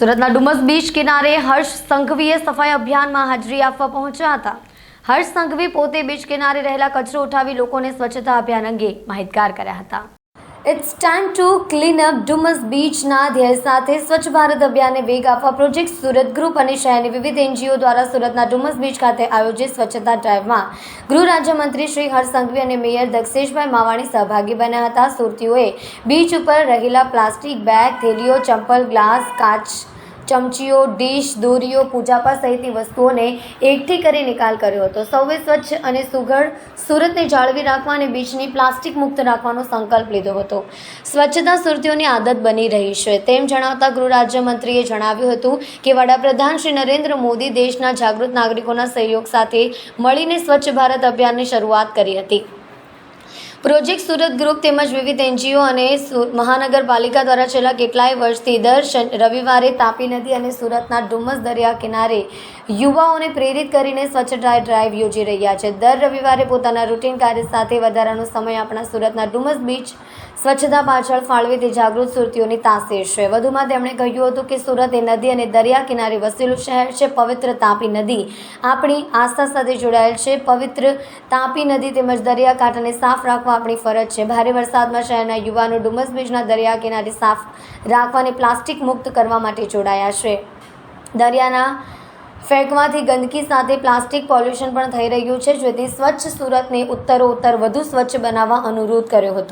સુરતના ડુમસ બીચ કિનારે હર્ષ સંઘવીએ સફાઈ અભિયાનમાં હાજરી આપવા પહોંચ્યા હતા. હર્ષ સંઘવી પોતે બીચ કિનારે રહેલા કચરો ઉઠાવી લોકોને સ્વચ્છતા અભિયાન અંગે માહિતગાર કર્યા હતા. It's time to clean up Dumas બીચના ધ્યેય સાથે સ્વચ્છ ભારત અભિયાનને વેગ આપવા પ્રોજેક્ટ સુરત ગ્રુપ અને શહેરની વિવિધ એનજીઓ દ્વારા સુરતના ડુમસ બીચ ખાતે આયોજિત સ્વચ્છતા ડ્રાઈવમાં ગૃહ રાજ્યમંત્રી શ્રી હર્ષ સંઘવી અને મેયર દક્ષેશભાઈ માવાણી સહભાગી બન્યા હતા. સુરતીઓએ બીચ ઉપર રહેલા પ્લાસ્ટિક બેગ થેલીઓ, ચંપલ ગ્લાસ કાચ ચમચીઓ, ડીશ, દોરીઓ પૂજાપા સહિતની વસ્તુઓને એકઠી કરી નિકાલ કર્યો હતો. સૌએ સ્વચ્છ અને સુઘડ સુરતને જાળવી રાખવા અને બીચની પ્લાસ્ટિક મુક્ત રાખવાનો સંકલ્પ લીધો હતો. સ્વચ્છતા સુરતીઓની આદત બની રહી છે. તેમ જણાવતા ગૃહ રાજ્યમંત્રીએ જણાવ્યું હતું કે વડાપ્રધાન શ્રી નરેન્દ્ર મોદી દેશના જાગૃત નાગરિકોના સહયોગ સાથે મળીને સ્વચ્છ ભારત અભિયાનની શરૂઆત કરી હતી. પ્રોજેક્ટ સુરત ગ્રુપ તેમજ વિવિધ એનજીઓ અને મહાનગરપાલિકા દ્વારા છેલ્લા કેટલાય વર્ષથી દર રવિવારે તાપી નદી અને સુરતના ડુમસ દરિયા કિનારે યુવાઓને પ્રેરિત કરીને સ્વચ્છ ડ્રાય ડ્રાઈવ યોજી રહ્યા છે. દર રવિવારે પોતાના રૂટીન કાર્ય સાથે વધારાનો સમય આપણા સુરતના ડુમસ બીચ સ્વચ્છતા પાછળ ફાળવે તે જાગૃત સુરતીઓની તાસીર છે. વધુમાં તેમણે કહ્યું હતું કે સુરત એ નદી અને દરિયા કિનારે વસેલું શહેર છે. પવિત્ર તાપી નદી આપણી આસ્થા સાથે જોડાયેલ છે. પવિત્ર તાપી નદી તેમજ દરિયાકાંઠાને સાફ રાખવા આપણી ફરજ છે. ભારે વરસાદમાં શહેરના યુવાનો ડુમસ બીચના દરિયા કિનારે સાફ રાખવાને પ્લાસ્ટિક મુક્ત કરવા માટે જોડાયા છે. દરિયાના ફેંકવાથી ગંદકી સાથે પ્લાસ્ટિક પોલ્યુશન પણ થઈ રહ્યું છે. જેથી સ્વચ્છ સુરતને ઉત્તરોત્તર વધુ સ્વચ્છ બનાવવા અનુરોધ કર્યો હતો.